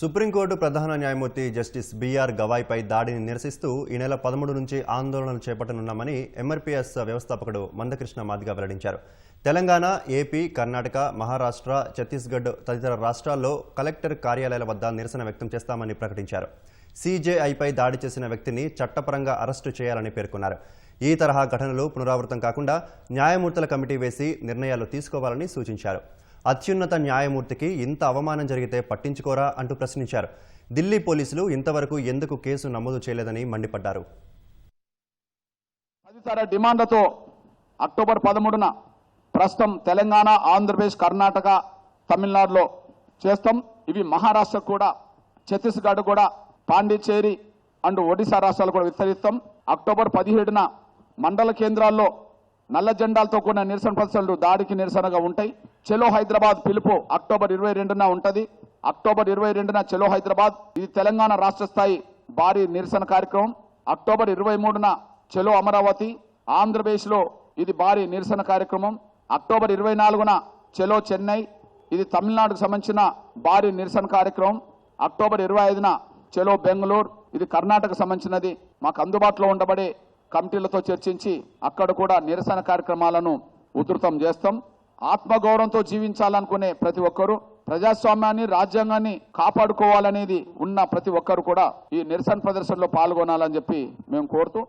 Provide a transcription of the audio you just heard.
Supreme court ప్రధాన న్యాయమూర్తి justice BR గవాయ్పై దాడిని నిరసిస్తూ ఈ నెల పదమూడు నుంచి ఆందోళనలు చేపట్టనున్నామని ఎంఆర్పీఎస్ వ్యవస్థాపకుడు మందకృష్ణ మాదిగా వెల్లడించారు. తెలంగాణ ఏపీ కర్ణాటక మహారాష్ట్ర ఛత్తీస్గఢ్ తదితర రాష్ట్రాల్లో కలెక్టర్ కార్యాలయాల వద్ద నిరసన వ్యక్తం చేస్తామని ప్రకటించారు. సీజేఐపై దాడి చేసిన వ్యక్తిని చట్టపరంగా అరెస్టు చేయాలని పేర్కొన్నారు. ఈ తరహా ఘటనలు పునరావృతం కాకుండా న్యాయమూర్తుల కమిటీ వేసి నిర్ణయాలు తీసుకోవాలని సూచించారు. అత్యున్నత న్యాయమూర్తికి ఇంత అవమానం జరిగితే పట్టించుకోరా అంటూ ప్రశ్నించారు. ఢిల్లీ పోలీసులు ఇంతవరకు ఎందుకు కేసు నమోదు చేయలేదని మండిపడ్డారు. తదితర డిమాండ్లతో అక్టోబర్ పదమూడున ప్రస్తుతం తెలంగాణ ఆంధ్రప్రదేశ్ కర్ణాటక తమిళనాడులో చేస్తాం. ఇవి మహారాష్ట్ర కూడా ఛత్తీస్గఢ్ కూడా పాండిచ్చేరి అండ్ ఒడిశా రాష్ట్రాలు కూడా విస్తరిస్తాం. అక్టోబర్ పదిహేడున మండల కేంద్రాల్లో నల్ల జెండాలతో కూడిన నిరసన ప్రదర్శనలు దాడికి నిరసనగా ఉంటాయి. చెలో హైదరాబాద్ పిలుపు అక్టోబర్ ఇరవై రెండున ఉంటుంది. అక్టోబర్ ఇరవై రెండున చెలో హైదరాబాద్ ఇది తెలంగాణ రాష్ట్ర స్థాయి భారీ నిరసన కార్యక్రమం. అక్టోబర్ ఇరవై మూడున చెలో అమరావతి ఆంధ్రప్రదేశ్లో ఇది భారీ నిరసన కార్యక్రమం. అక్టోబర్ ఇరవై నాలుగున చెలో చెన్నై ఇది తమిళనాడుకు సంబంధించిన భారీ నిరసన కార్యక్రమం. అక్టోబర్ ఇరవై ఐదున చెలో బెంగళూరు ఇది కర్ణాటక సంబంధించినది. మాకు అందుబాటులో ఉండబడే కమిటీలతో చర్చించి అక్కడ కూడా నిరసన కార్యక్రమాలను ఉధృతం చేస్తాం. ఆత్మగౌరవంతో జీవించాలనుకునే ప్రతి ఒక్కరూ ప్రజాస్వామ్యాన్ని రాజ్యాంగాన్ని కాపాడుకోవాలనేది ఉన్న ప్రతి ఒక్కరు కూడా ఈ నిరసన ప్రదర్శనలో పాల్గొనాలని చెప్పి మేము కోరుతూ